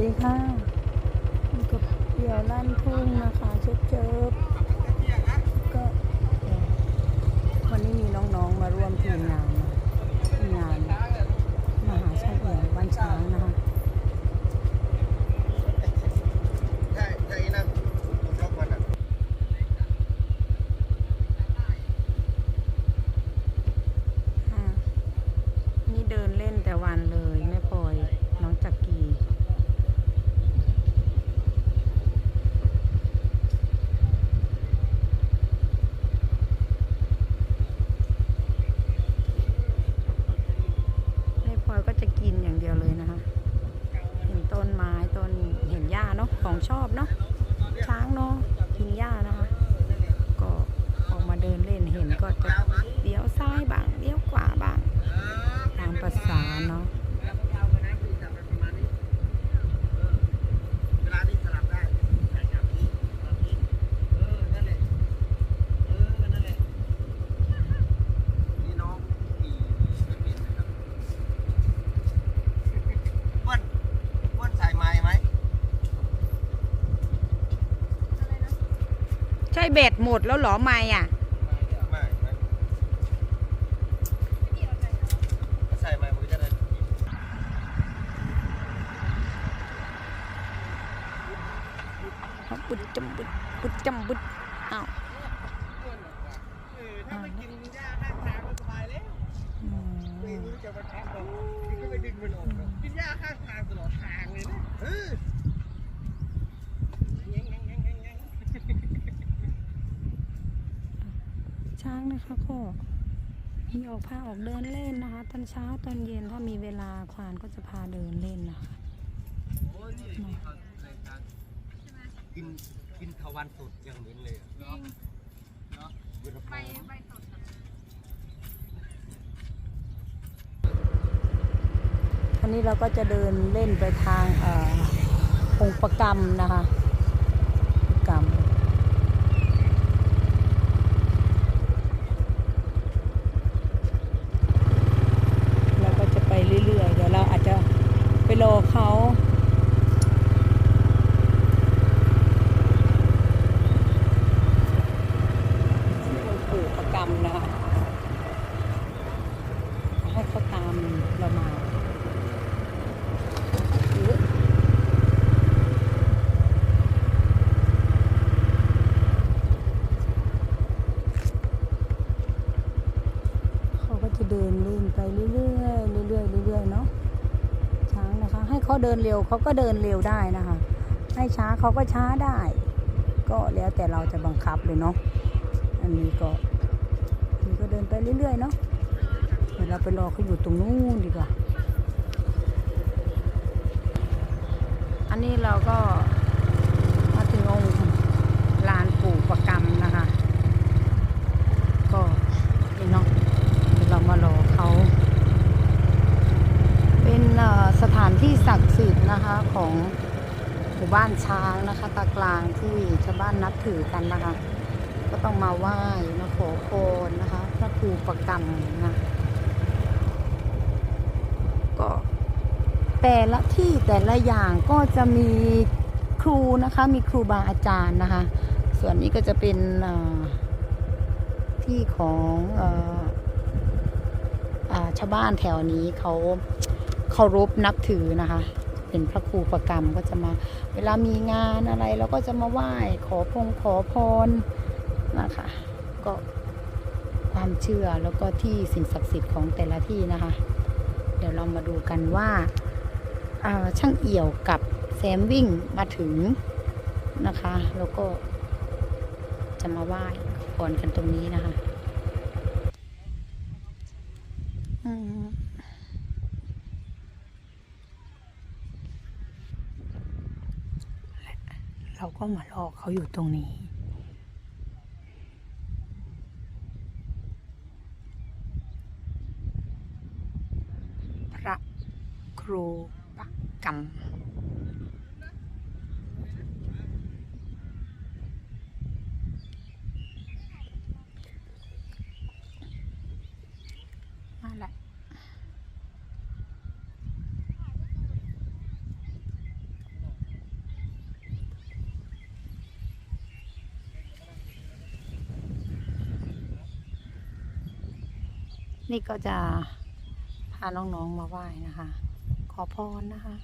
ดีค่ะกับเดี่ยวลั่นทุ่งนะคะเชิบเจิบก็วันนี้มีน้องๆมาร่วมทีมงานทีมงานมหาช่างเอี่ยวบ้านช้างนะคะ ใช่ใช่นะผมชอบมันอะ อ่านี่เดินเล่นแต่วันเลยแม่พลอยน้องจักรีแม่พลอยก็จะกินอย่างเดียวเลยนะคะ เห็นต้นไม้ต้นเห็นหญ้าเนาะ ของชอบเนาะช้างเนาะกินหญ้านะคะ ก็ออกมาเดินเล่นเห็นก็จะเดี๋ยวซ้ายบ้างเดี๋ยวขวาบ้างตามภาษาเนาะ เวลานี้สลับได้ใช่ครับนี่แบบนี้เออ นั่นแหละ เออ นั่นแหละ นี่น้องขี่ไม่เป็นนะครับอ้วนอ้วนใส่ไม้ไหม ใช่เบ็ดหมดแล้วเหรอไม่อะ ไม่ไม่ถ้าใส่ไม้มันก็จะได้บุดจำบุดบุดจำบุดอ้าวเออถ้าไม่กินหญ้าข้างทางก็สบายแล้วอืไม่มรู้จะมาทับหรอกนี่ก็ไปดึงมันออกหรอกกินหญ้าข้างทางตลอดทางเลยนะเออแง่งแง่งแง่งแง่งแง่ง ช้างนะคะก็มีออกพาออกเดินเล่นนะคะ ตอนเช้าตอนเย็นถ้ามีเวลาควานก็จะพาเดินเล่นนะคะกินกินทวันสดยังเหม็นเลยอะเนาะเนาะเวลาไปอันนี้เราก็จะเดินเล่นไปทางเอ่อองค์ประกรรมนะคะประกรรม เราก็จะไปเรื่อยๆ เดี๋ยวเราอาจจะไปรอเขาองค์ปู่ประกรรมนะคะ ให้เขาตามเรามาอุ๊ย เดินเล่นไปเรื่อยๆเรื่อยๆเรื่อยๆเนาะช้างนะคะ ให้เขาเดินเร็วเขาก็เดินเร็วได้นะคะ ให้ช้าเขาก็ช้าได้ ก็แล้วแต่เราจะบังคับเลยเนาะอันนี้ก็อันนี้ก็เดินไปเรื่อยๆเนาะเดี๋ยวเราไปรอเขาอยู่ตรงนู้นดีกว่า อันนี้เราก็มาถึงองค์ลานปู่ประกรรมนะคะ ก็นี่เนาะเดี๋ยวเรามารอเขา เป็นเอ่อสถานที่ศักดิ์สิทธิ์นะคะของหมู่ บ้านช้างนะคะ ตากลางที่ชาวบ้านนับถือกันนะคะ ก็ต้องมาไหว้มาขอพรนะคะ พระครูประกรรมนะก็แต่ละที่แต่ละอย่างก็จะมีครูนะคะ มีครูบาอาจารย์นะคะ ส่วนนี้ก็จะเป็นที่ของออชาวบ้านแถวนี้เขาเคารพนับถือนะคะ เป็นพระครูประกรรมก็จะมา เวลามีงานอะไรเราก็จะมาไหว้ขอพงขอพรนะคะ ก็ความเชื่อแล้วก็ที่สิ่งศักดิ์สิทธิ์ของแต่ละที่นะคะ เดี๋ยวเรามาดูกันว่าาช่างเอี่ยวกับแซมวิ่งมาถึงนะคะ แล้วก็จะมาไหว้ขอพรกันตรงนี้นะคะอืมและเรา ก็มารอเขาอยู่ตรงนี้ พระครูประกรรมมาละ นี่ก็จะพาน้องๆมาไหว้นะคะ ขอพรนะคะ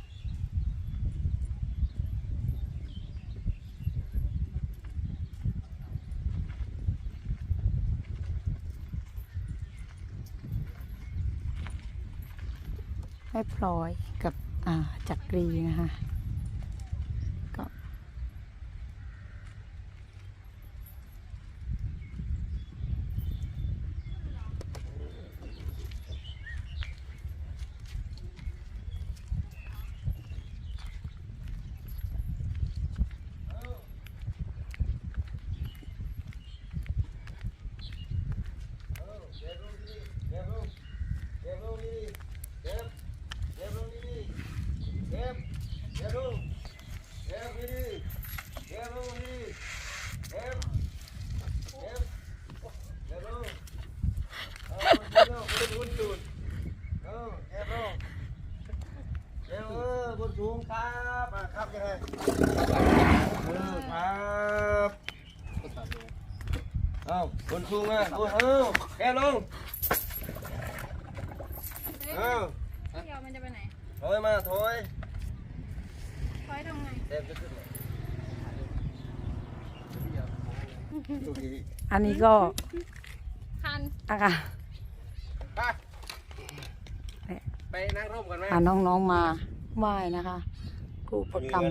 แม่พลอยกับอ่าจักรีนะคะ สูงครับอะครับยังไงเออครับเอาบนสูงอะบนเออแกลงเอาเที่ยวมันจะไปไหนถอยมาถอยคอยทำไงเต็มจะขึ้นเลยโอเคอันนี้ก็คันอะค่ะไปไปนั่งร่มกันไหมพาน้องๆมา ไหว้นะคะครูประกรรม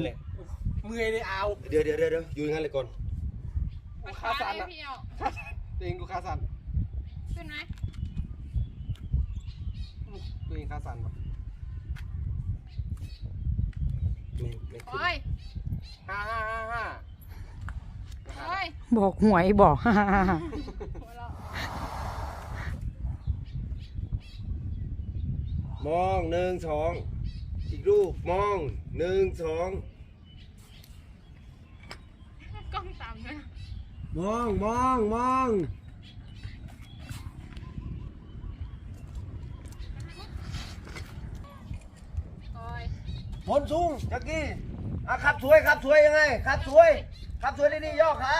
เมื่อยเลยเอาเดี๋ยวเดี๋ยวเดี๋ยวเดี๋ยวอยู่อย่างนั้นเลยก่อนไปขาสั่นอะพี่เอาตัวเองกูขาสั่นขึ้นไหมตัวเองขาสั่นปะไม่ไม่ขึ้นโอ้ยห้าห้าห้าห้าโอ้ยบอกหวยบอกหัวเราะมองหนึ่งสอง อีกรูปมองหนึ่งสองกล้องต่ำด้วยมองมองมองโอ้ยบนสูงจักกี้อะขับสวยขับสวยยังไงขับสวยขับสวยดีๆย่อขา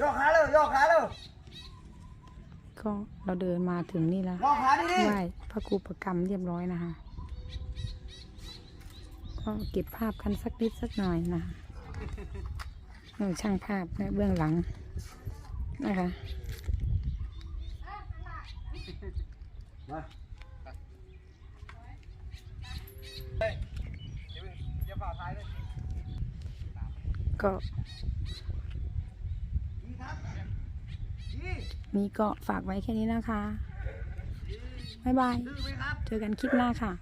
ย่อขาเร็วย่อขาเร็ว ก็เราเดินมาถึงนี่แล้วย่อขาดีไหว้พระครูประกรรมเรียบร้อยนะคะ ก็เก็บภาพกันสักนิดสักหน่อยนะช่างภาพและเบื้องหลังนะคะมาอย่าฝ่าท้ายเลยก็นี่ก็ฝากไว้แค่นี้นะคะ บ๊ายบาย เจอกันคลิปหน้าค่ะ